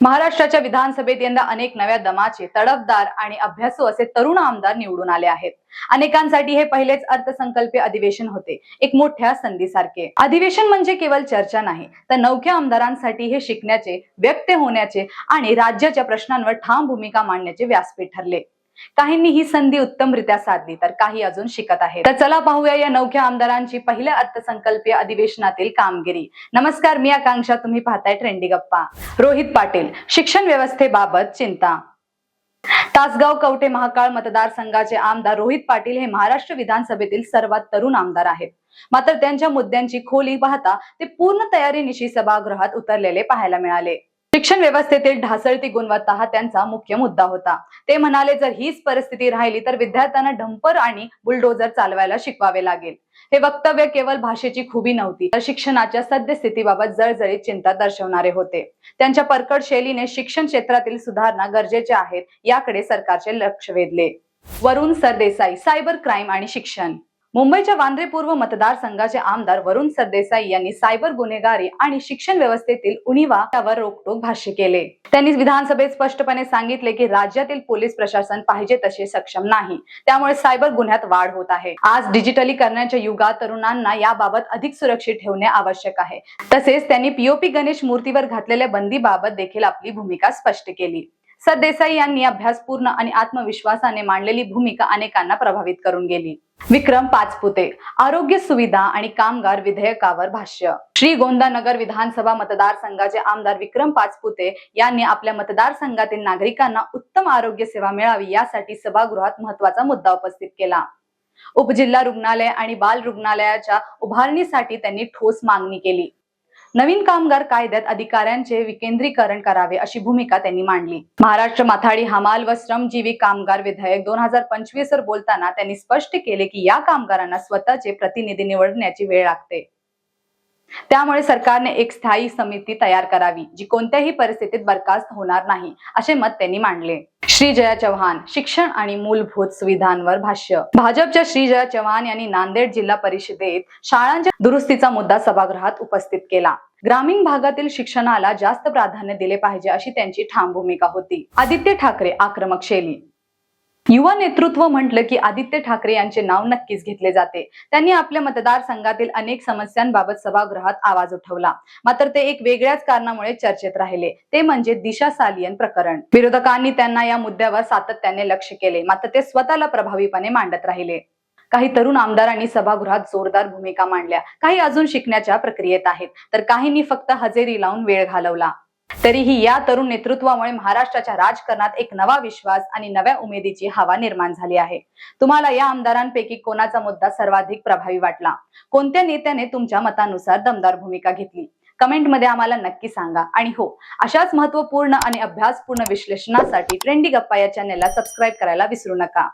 महाराष्ट्राच्या विधानसभेत यंदा अनेक नव्या दमाचे तडफदार आणि अभ्यासू असे तरुण आमदार निवडून आले आहेत. अनेकांसाठी हे पहिलेच अर्थसंकल्पीय अधिवेशन होते एक मोठ्या संधीसारखे. अधिवेशन म्हणजे केवळ चर्चा नाही तर नवख्या आमदारांसाठी हे शिकण्याचे व्यक्त होण्याचे आणि राज्याच्या प्रश्नांवर ठाम भूमिका मांडण्याचे व्यासपीठ ठरले. काहींनी ही संधी उत्तमरित्या साधली तर काही अजून शिकत आहेत. तर चला पाहूया या नवख्या आमदारांची पहिल्या अर्थसंकल्पीय अधिवेशनातील कामगिरी. नमस्कार मी आकांक्षा तुम्ही पाहताय ट्रेंडी गप्पा. रोहित पाटील शिक्षण व्यवस्थेबाबत चिंता. तासगाव कवठे महाकाळ मतदारसंघाचे आमदार रोहित पाटील हे महाराष्ट्र विधानसभेतील सर्वात तरुण आमदार आहेत. मात्र त्यांच्या मुद्द्यांची खोली पाहता ते पूर्ण तयारीनिशी सभागृहात उतरलेले पाहायला मिळाले. शिक्षण व्यवस्थेतील ढासळती गुणवत्ता हा त्यांचा मुख्य मुद्दा होता. ते म्हणाले जर हीच परिस्थिती राहिली तर विद्यार्थ्यांना ढंपर आणि बुलडोजर चालवायला शिकवावे लागेल. हे वक्तव्य केवळ भाषेची खुबी नव्हती तर शिक्षणाच्या सद्यस्थितीबाबत जळजळीत चिंता दर्शवणारे होते. त्यांच्या परकड शैलीने शिक्षण क्षेत्रातील सुधारणा गरजेच्या आहेत याकडे सरकारचे लक्ष वेधले. वरुण सरदेसाई सायबर क्राईम आणि शिक्षण. मुंबईच्या वांद्रे पूर्व मतदारसंघाचे आमदार वरुण सरदेसाई यांनी सायबर गुन्हेगारी आणि शिक्षण व्यवस्थेतील उणीवा यावर रोखटोक भाष्य केले. त्यांनी विधानसभेत स्पष्टपणे सांगितले की राज्यातील पोलीस प्रशासन पाहिजे तसे सक्षम नाही. त्यामुळे सायबर गुन्ह्यात वाढ होत आहे. आज डिजिटलीकरणाच्या युगात तरुणांना याबाबत अधिक सुरक्षित ठेवणे आवश्यक आहे. तसेच त्यांनी पीओपी गणेश मूर्तीवर घातलेल्या बंदीबाबत देखील आपली भूमिका स्पष्ट केली. सरदेसाई यांनी अभ्यासपूर्ण आणि आत्मविश्वासाने मांडलेली भूमिका अनेकांना प्रभावित करून गेली. विक्रम पाचपुते आरोग्य सुविधा आणि कामगार विधेयकावर भाष्य. श्री गोंदानगर विधानसभा मतदारसंघाचे आमदार विक्रम पाचपुते यांनी आपल्या मतदारसंघातील नागरिकांना उत्तम आरोग्य सेवा मिळावी यासाठी सभागृहात महत्त्वाचा मुद्दा उपस्थित केला. उपजिल्हा रुग्णालय आणि बाल रुग्णालयाच्या उभारणीसाठी त्यांनी ठोस मागणी केली. नवीन कामगार कायद्यात अधिकाऱ्यांचे विकेंद्रीकरण करावे अशी भूमिका त्यांनी मांडली. महाराष्ट्र माथाडी हमाल व श्रमजीवी कामगार विधेयक दोन हजार पंचवीस वर बोलताना त्यांनी स्पष्ट केले की या कामगारांना स्वतःचे प्रतिनिधी निवडण्याची वेळ लागते. त्यामुळे सरकारने एक स्थायी समिती तयार करावी जी कोणत्याही परिस्थितीत बरखास्त होणार नाही असे मत त्यांनी मांडले. श्री जया चव्हाण शिक्षण आणि मूलभूत सुविधांवर भाष्य. भाजपच्या श्री जया चव्हाण यांनी नांदेड जिल्हा परिषदेत शाळांच्या दुरुस्तीचा मुद्दा सभागृहात उपस्थित केला. ग्रामीण भागातील शिक्षणाला जास्त प्राधान्य दिले पाहिजे अशी त्यांची ठाम भूमिका होती. आदित्य ठाकरे आक्रमक शैली. युवा नेतृत्व म्हटलं की आदित्य ठाकरे यांचे नाव नक्कीच घेतले जाते. त्यांनी आपल्या मतदारसंघातील अनेक समस्यांबाबत सभागृहात आवाज उठवला. मात्र ते एक वेगळ्याच कारणामुळे चर्चेत राहिले. ते म्हणजे दिशा सालियन प्रकरण. विरोधकांनी त्यांना या मुद्द्यावर सातत्याने लक्ष केले. मात्र ते स्वतःला प्रभावीपणे मांडत राहिले. काही तरुण आमदारांनी सभागृहात जोरदार भूमिका मांडल्या. काही अजून शिकण्याच्या प्रक्रियेत आहेत. तर काहींनी फक्त हजेरी लावून वेळ घालवला. तरीही या तरुण नेतृत्वामुळे महाराष्ट्राच्या राजकारणात एक नवा विश्वास आणि नव्या उमेदीची हवा निर्माण झाली आहे. तुम्हाला या आमदारांपैकी कोणाचा मुद्दा सर्वाधिक प्रभावी वाटला? कोणत्या नेत्याने तुमच्या मतानुसार दमदार भूमिका घेतली? कमेंटमध्ये आम्हाला नक्की सांगा. आणि हो अशाच महत्त्वपूर्ण आणि अभ्यासपूर्ण विश्लेषणासाठी ट्रेंडी गप्पा या चॅनेलला सबस्क्राईब करायला विसरू नका.